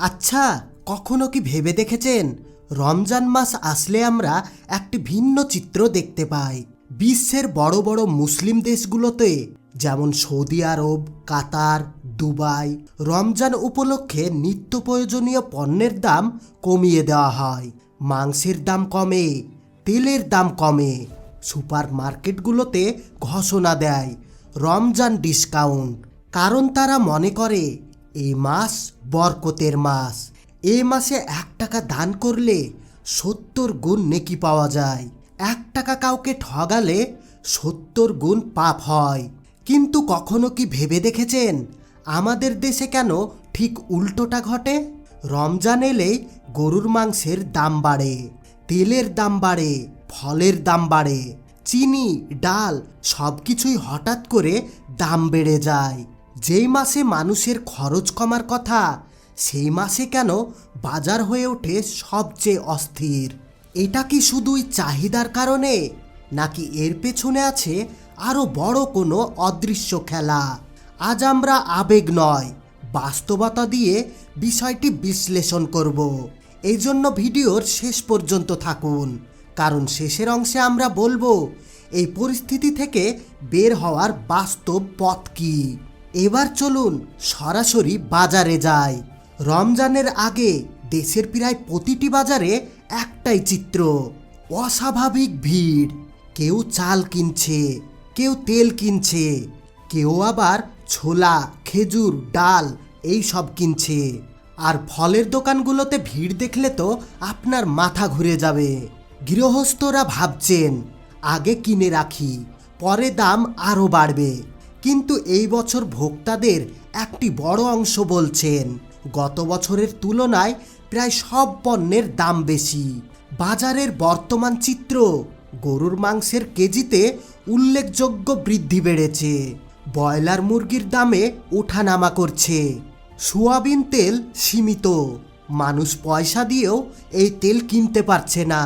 আচ্ছা কখনো কি ভেবে দেখেছেন? রমজান মাস আসলে আমরা একটি ভিন্ন চিত্র দেখতে পাই। বিশ্বের বড় বড় মুসলিম দেশগুলোতে, যেমন সৌদি আরব, কাতার, দুবাই, রমজান উপলক্ষে নিত্য প্রয়োজনীয় পণ্যের দাম কমিয়ে দেওয়া হয়। মাংসের দাম কমে, তেলের দাম কমে। সুপার মার্কেটগুলোতে ঘোষণা দেয়, রমজান ডিসকাউন্ট। কারণ তারা মনে করে এই মাস বরকতের মাস এই মাসে এক টাকা দান করলে সত্তর গুণ নেকি পাওয়া যায়। এক টাকা কাউকে ঠগালে সত্তর গুণ পাপ হয়। কিন্তু কখনো কি ভেবে দেখেছেন আমাদের দেশে কেন ঠিক উল্টোটা ঘটে? রমজান এলেই গরুর মাংসের দাম বাড়ে, তেলের দাম বাড়ে, ফলের দাম বাড়ে, চিনি, ডাল সব কিছুই হঠাৎ করে দাম বেড়ে যায়। যেই মাসে মানুষের খরচ কমার কথা, সেই মাসে কেন বাজার হয়ে ওঠে সবচেয়ে অস্থির? এটা কি শুধুই চাহিদার কারণে, নাকি এর পেছনে আছে আরও বড় কোনো অদৃশ্য খেলা? আজ আমরা আবেগ নয়, বাস্তবতা দিয়ে বিষয়টি বিশ্লেষণ করব। এই জন্য ভিডিওর শেষ পর্যন্ত থাকুন, কারণ শেষের অংশে আমরা বলব, এই পরিস্থিতি থেকে বের হওয়ার বাস্তব পথ কী? এবার চলুন সরাসরি বাজারে যাই। রমজানের আগে দেশের প্রায় প্রতিটি বাজারে একটাই চিত্র, অস্বাভাবিক ভিড়। কেউ চাল কিনছে, কেউ তেল কিনছে, কেউ আবার ছোলা, খেজুর, ডাল এই সব কিনছে। আর ফলের দোকানগুলোতে ভিড় দেখলে তো আপনার মাথা ঘুরে যাবে। গৃহস্থরা ভাবছেন, আগে কিনে রাখি, পরে দাম আরও বাড়বে। কিন্তু এই বছর ভোক্তাদের একটি বড় অংশ বলছেন, গত বছরের তুলনায় প্রায় সব পণ্যের দাম বেশি। বাজারের বর্তমান চিত্র, গরুর মাংসের কেজিতে উল্লেখযোগ্য বৃদ্ধি বেড়েছে। ব্রয়লার মুরগির দামে ওঠানামা করছে। সোয়াবিন তেল সীমিত। মানুষ পয়সা দিয়েও এই তেল কিনতে পারছে না।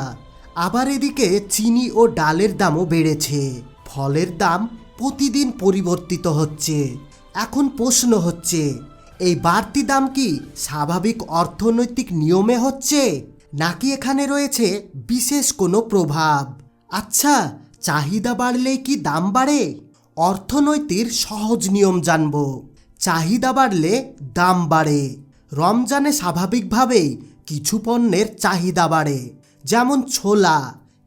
আবার এদিকে চিনি ও ডালের দামও বেড়েছে। ফলের দাম প্রতিদিন পরিবর্তিত হচ্ছে। এখন প্রশ্ন হচ্ছে, এই বাড়তি দাম কি স্বাভাবিক অর্থনৈতিক নিয়মে হচ্ছে, নাকি এখানে রয়েছে বিশেষ কোনো প্রভাব? আচ্ছা চাহিদা বাড়লেই কি দাম বাড়ে? অর্থনৈতিক সহজ নিয়ম জানব। চাহিদা বাড়লে দাম বাড়ে। রমজানে স্বাভাবিকভাবেই কিছু পণ্যের চাহিদা বাড়ে, যেমন ছোলা,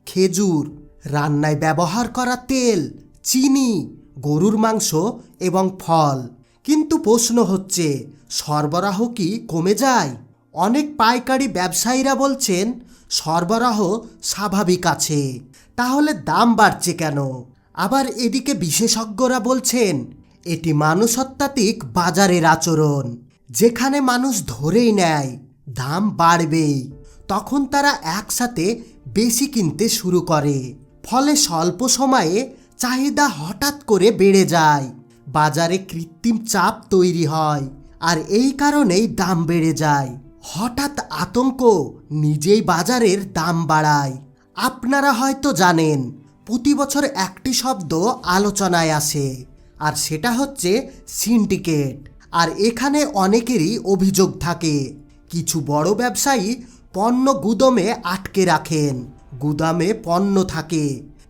খেজুর, রান্নায় ব্যবহার করা তেল চিনি, গরুর মাংস এবং ফল। কিন্তু প্রশ্ন হচ্ছে, সরবরাহ কি কমে যায়? অনেক পাইকারি ব্যবসায়ীরা বলছেন, সরবরাহ স্বাভাবিক আছে। তাহলে দাম বাড়ছে কেন? আবার এদিকে বিশেষজ্ঞরা বলছেন, এটি মানুষত্বাত্ত্বিক বাজারের আচরণ। যেখানে মানুষ ধরেই নেয়, দাম বাড়বেই। তখন তারা একসাথে বেশি কিনতে শুরু করে। ফলে স্বল্প সময়ে চাহিদা হঠাৎ করে বেড়ে যায়। বাজারে কৃত্রিম চাপ তৈরি হয় আর এই কারণেই দাম বেড়ে যায়। হঠাৎ আতঙ্ক নিজেই বাজারের দাম বাড়ায়। আপনারা হয়তো জানেন, প্রতি বছর একটি শব্দ আলোচনায় আসে আর সেটা হচ্ছে সিন্ডিকেট। আর এখানে অনেকেরই অভিযোগ থাকে, কিছু বড় ব্যবসায়ী পণ্য গুদমে আটকে রাখেন। গুদামে পণ্য থাকে।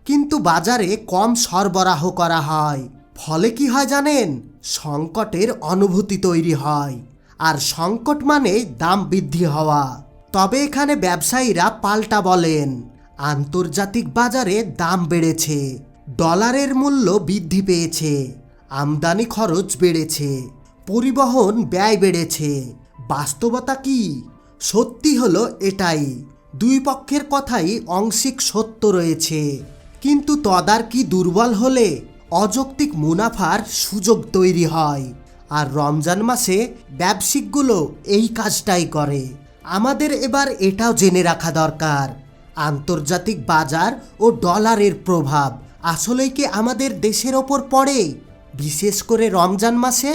কিন্তু বাজারে কম সরবরাহ করা হয়। ফলে কি হয় জানেন? সংকটের অনুভূতি তৈরি হয়। আর সংকট মানে দাম বৃদ্ধি হওয়া। তবে এখানে ব্যবসায়ীরা পাল্টা বলেন, আন্তর্জাতিক বাজারে দাম বেড়েছে, ডলারের মূল্য বৃদ্ধি পেয়েছে, আমদানি খরচ বেড়েছে, পরিবহন ব্যয় বেড়েছে। বাস্তবতা কি? সত্যি হলো এটাই। দুই পক্ষের কথাই আংশিক সত্য রয়েছে। কিন্তু তদারকি দুর্বল হলে অযৌক্তিক মুনাফার সুযোগ তৈরি হয়। আর রমজান মাসে ব্যবসায়িকগুলো এই কাজটাই করে। আমাদের এবার এটাও জেনে রাখা দরকার। আন্তর্জাতিক বাজার ও ডলারের প্রভাব আসলেই কি আমাদের দেশের ওপর পড়ে? বিশেষ করে রমজান মাসে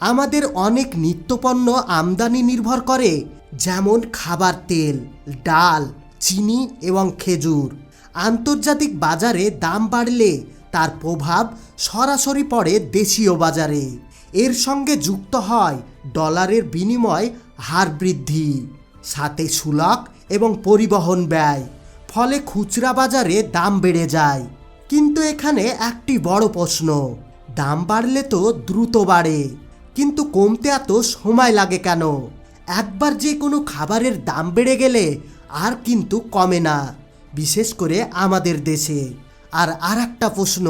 আমাদের অনেক নিত্যপণ্য আমদানি নির্ভর করে, যেমন খাবার তেল, ডাল, চিনি এবং খেজুর। আন্তর্জাতিক বাজারে দাম বাড়লে তার প্রভাব সরাসরি পড়ে দেশীয় বাজারে। এর সঙ্গে যুক্ত হয় ডলারের বিনিময় হার বৃদ্ধি, সাথে শুল্ক এবং পরিবহন ব্যয়, ফলে খুচরা বাজারে দাম বেড়ে যায়। কিন্তু এখানে একটি বড় প্রশ্ন, দাম বাড়লে তো দ্রুত বাড়ে, কিন্তু কমতে এত সময় লাগে কেন? একবার যে কোনো খাবারের দাম বেড়ে গেলে আর কিন্তু কমে না। বিশেষ করে আমাদের দেশে। আর আর একটা প্রশ্ন,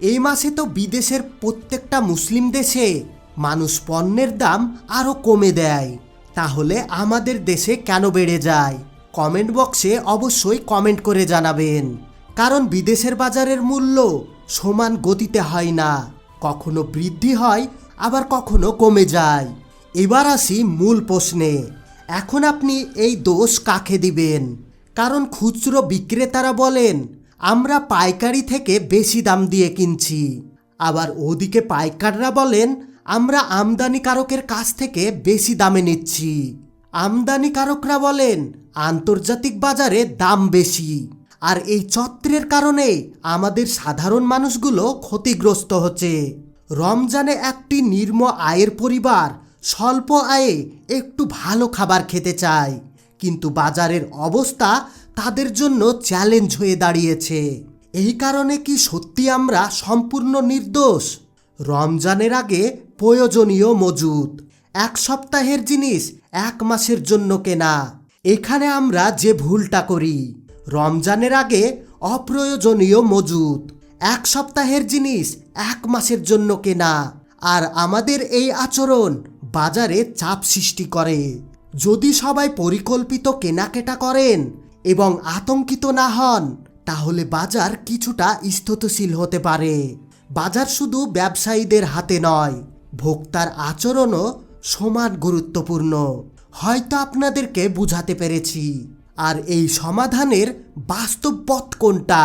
এই মাসে তো বিদেশের প্রত্যেকটা মুসলিম দেশে মানুষ পণ্যের দাম আরও কমে দেয়। তাহলে আমাদের দেশে কেন বেড়ে যায়? কমেন্ট বক্সে অবশ্যই কমেন্ট করে জানাবেন। কারণ বিদেশের বাজারের মূল্য সমান গতিতে হয় না। কখনো বৃদ্ধি হয়, আবার কখনো কমে যায়। এবার আসি মূল প্রশ্নে। এখন আপনি এই দোষ কাকে দিবেন? কারণ খুচরো বিক্রেতারা বলেন, আমরা পাইকারি থেকে বেশি দাম দিয়ে কিনছি। আবার ওদিকে পাইকাররা বলেন, আমরা আমদানিকারকের কাছ থেকে বেশি দামে নিচ্ছি। আমদানিকারকরা বলেন, আন্তর্জাতিক বাজারে দাম বেশি। আর এই চত্রের কারণে আমাদের সাধারণ মানুষগুলো ক্ষতিগ্রস্ত হচ্ছে। রমজানে একটি নির্ম আয়ের পরিবার স্বল্প আয়ে একটু ভালো খাবার খেতে চায়। কিন্তু বাজারের অবস্থা তাদের জন্য চ্যালেঞ্জ হয়ে দাঁড়িয়েছে। এই কারণে কি সত্যি আমরা সম্পূর্ণ নির্দোষ? রমজানের আগে প্রয়োজনীয় মজুদ। এক সপ্তাহের জিনিস এক মাসের জন্য কেনা। এখানে আমরা যে ভুলটা করি, রমজানের আগে অপ্রয়োজনীয় মজুদ। এক সপ্তাহের জিনিস এক মাসের জন্য কেনা। আর আমাদের এই আচরণ বাজারে চাপ সৃষ্টি করে। যদি সবাই পরিকল্পিত কেনাকেটা করেন এবং আতঙ্কিত না হন, তাহলে বাজার কিছুটা স্থিতিশীল হতে পারে। বাজার শুধু ব্যবসায়ীদের হাতে নয়, ভোক্তার আচরণও সমান গুরুত্বপূর্ণ। হয়তো আপনাদেরকে বুঝাতে পেরেছি। আর এই সমাধানের বাস্তব পথ কোনটা?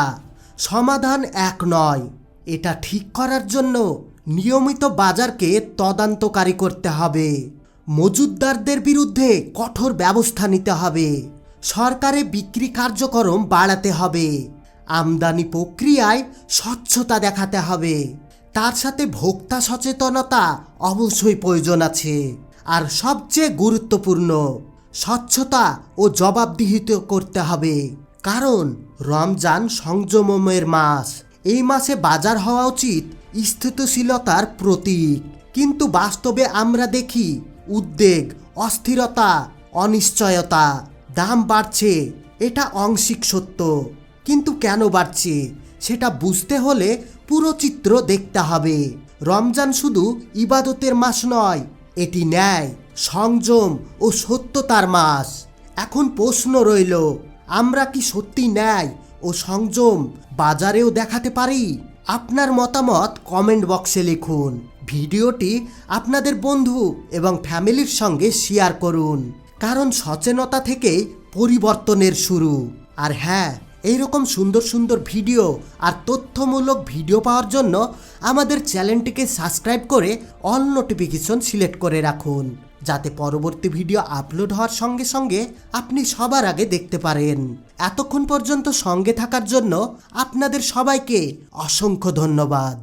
সমাধান এক নয়, এটা ঠিক করার জন্য নিয়মিত বাজারকে তদন্তকারী করতে হবে। মজুদদারদের বিরুদ্ধে কঠোর ব্যবস্থা নিতে হবে। সরকারে বিক্রি কার্যক্রম বাড়াতে হবে। আমদানি প্রক্রিয়ায় স্বচ্ছতা দেখাতে হবে। তার সাথে ভোক্তা সচেতনতা অবশ্যই প্রয়োজন আছে। আর সবচেয়ে গুরুত্বপূর্ণ, স্বচ্ছতা ও জবাবদিহিত করতে হবে। কারণ রমজান সংযমের মাস। এই মাসে বাজার হওয়া উচিত স্থিতিশীলতার প্রতীক। কিন্তু বাস্তবে আমরা দেখি উদ্বেগ, অস্থিরতা, অনিশ্চয়তা। দাম বাড়ছে, এটা অংশিক সত্য। কিন্তু কেন বাড়ছে, সেটা বুঝতে হলে পুরো চিত্র দেখতে হবে। রমজান শুধু ইবাদতের মাস নয়, এটি ন্যায়, সংযম ও সত্যতার মাস। এখন প্রশ্ন রইল, আমরা কি সত্যি ন্যায় ও সংযম বাজারেও দেখাতে পারি? আপনার মতামত কমেন্ট বক্সে লিখুন। ভিডিওটি আপনাদের বন্ধু এবং ফ্যামিলির সঙ্গে শেয়ার করুন। কারণ সচেতনতা থেকেই পরিবর্তনের শুরু। আর হ্যাঁ এইরকম সুন্দর সুন্দর ভিডিও আর তথ্যমূলক ভিডিও পাওয়ার জন্য আমাদের চ্যানেলটিকে সাবস্ক্রাইব করে অল নোটিফিকেশন সিলেক্ট করে রাখুন। যাতে পরবর্তী ভিডিও আপলোড হওয়ার সঙ্গে সঙ্গে আপনি সবার আগে দেখতে পারেন। এতক্ষণ পর্যন্ত সঙ্গে থাকার জন্য আপনাদের সবাইকে অসংখ্য ধন্যবাদ।